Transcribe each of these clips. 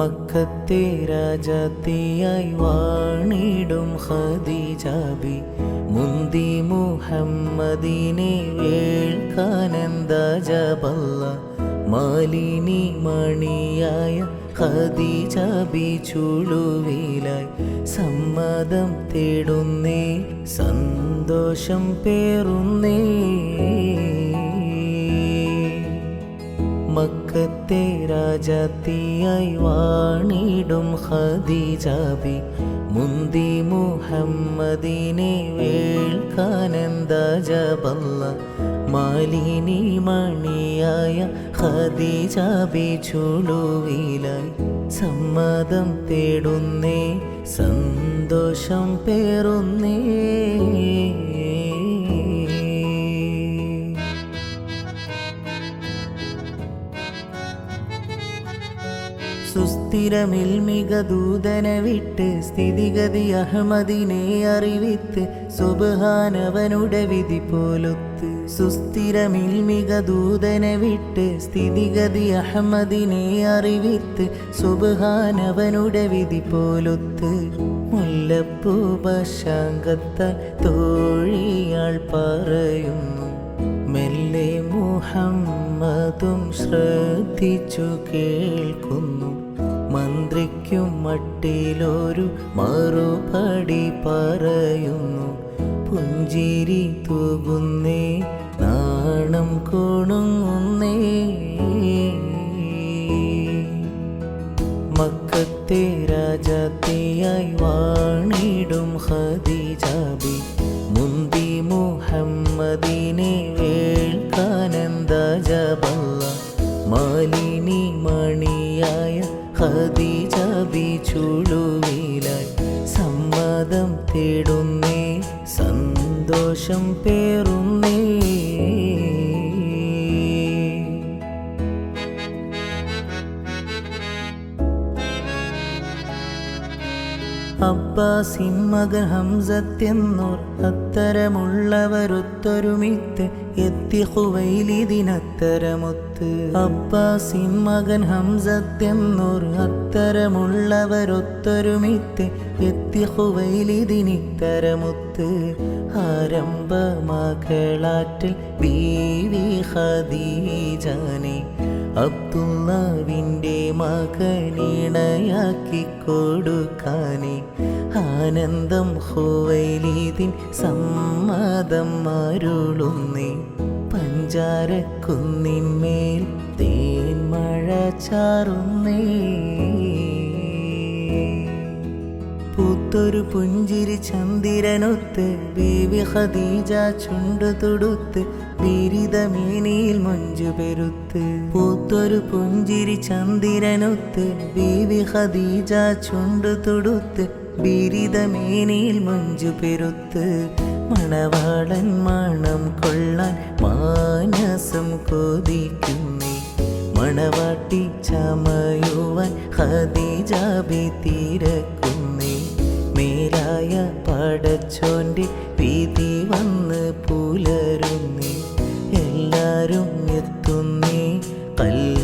മക്കത്തെ രാജത്തെയായി വാണിടും ഹദീജാബി മുന്തി മുഹമ്മദിനെ വേൾക്കാനന്ദ ജബല്ല. മാലിനി മണിയായ ഹദീജാബി ചുളുവിലായി സമ്മതം തേടുന്നേ സന്തോഷം പേറുന്നേ. മക്കത്തെ രാജത്തിയായി വാണിടും ഹദീജാബി മുന്തി മുഹമ്മദിനെ വേൾക്കാനെന്ത ജബല്ല മാലിനി മണിയായ ഹദീജാബി ചുളുവിലായി സമ്മതം തേടുന്നേ സന്തോഷം പേറുന്നേ. സുസ്ഥിരമിൽമിക ദൂതനെ വിട്ട് സ്ഥിതിഗതി അഹമ്മദിനെ അറിവിത്ത് സുബഹാനവനുടെ വിധി പോലൊത്ത് സുസ്ഥിരമിൽമിക ദൂതനെ വിട്ട് സ്ഥിതിഗതി അഹമ്മദിനെ അറിവിത്ത് സുബഹാനവനുടെ വിധി പോലൊത്ത് മുല്ലപ്പൂ പശാങ്കത്താൽ തോഴിയാൾ പറയുന്നു. മെല്ലെ മുഹമ്മദും ശ്രദ്ധിച്ചു കേൾക്കുന്നു. മന്ത്രിക്കും മട്ടിലൊരു മറുപടി പറയുന്നു. പുഞ്ചിരി തൂകുന്നേ നാണം കുണുങ്ങുന്നേ. മക്കത്തെ രാജാത്തിയായി വാണിടും ഖദീജാബി. മുന്തി മുഹമ്മദിനെ വേൾക്കാനന്ദ ജബല്ല. മാലിനി മണിയായ ഖദീജാബി ചുളുവിലായി സമ്മതം തേടുന്നേ സന്തോഷം പേറുന്നേ. അബ്ബാസിൻ മകൻ ഹംസത്തെന്നോർ അത്തരമുള്ളവരൊത്തൊരുമിത്ത് എത്തി ഹുവൈലിതിനത്തരമൊത്ത് മകൻ ഹംസത്തെന്നോർ അത്തരമുള്ളവരൊത്തൊരുമിത്ത് എത്തി ഹുവൈലിതിനിത്തരമൊത്ത് ആരംഭ ബീവി ഹദീജാനെ അബ്ദുല്ലാവിന്റെ മകനിണയാക്കി കൊടുക്കാനേ ആനന്ദം ഹുവൈലീതിൻ സമ്മതം അരുളുന്നേ. പഞ്ചാരക്കുന്നിന്മേൽ തേന്മഴ ചാറുന്നേ. പൂത്തൊരു പുഞ്ചിരി ചന്ദിരനൊത്ത് ബീവി ഖദീജ ചുണ്ടു തുടുത്ത് ബിരിതമേനിയിൽ മൊഞ്ചു പെരുത്ത്. പൂത്തൊരു പുഞ്ചിരി ചന്ദിരനൊത്ത് ബീവി ഖദീജ ചുണ്ടു തുടുത്ത് ബിരിതമേനിയിൽ മഞ്ജു പെരുത്ത് മണവാളൻ മണം കൊള്ളാൻ മാനസം കൊതിക്കുന്നേ. മണവാട്ടി ചമയുവാൻ ഹതിജാബി തിരക്കുന്നേ. മേലായ പടച്ചോന്റെ വിധി വന്ന് പുലരുന്നേ. എല്ലാരും എത്തുന്നേ. കൽബ്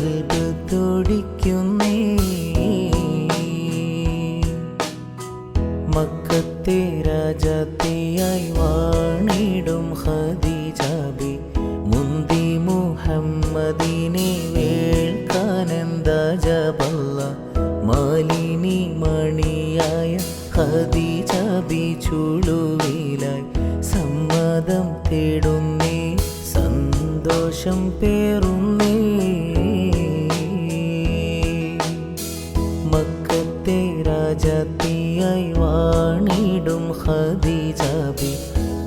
രാജാത്തിയായി വാണിടും ഖദീജാബി. മുന്തി മുഹമ്മദിനെ വേൾക്കാനന്ദ ജബല്ല മാലിനി മണിയായ ഖദീജാബി ചുളുവിലായി സമ്മതം തേടുന്നേ. സന്തോഷം പേറുന്നേ. വാണിടും ഖദീജാബി.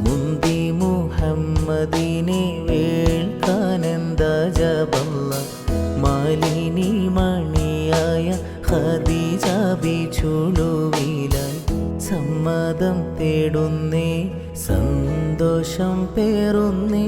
മുന്തി മുഹമ്മദിനെ വേൾക്കാനന്ദ ജബല്ല മാലിനി മണിയായ ഖദീജാബി ചുളുവിലായി സമ്മതം തേടുന്നേ സന്തോഷം പേറുന്നേ.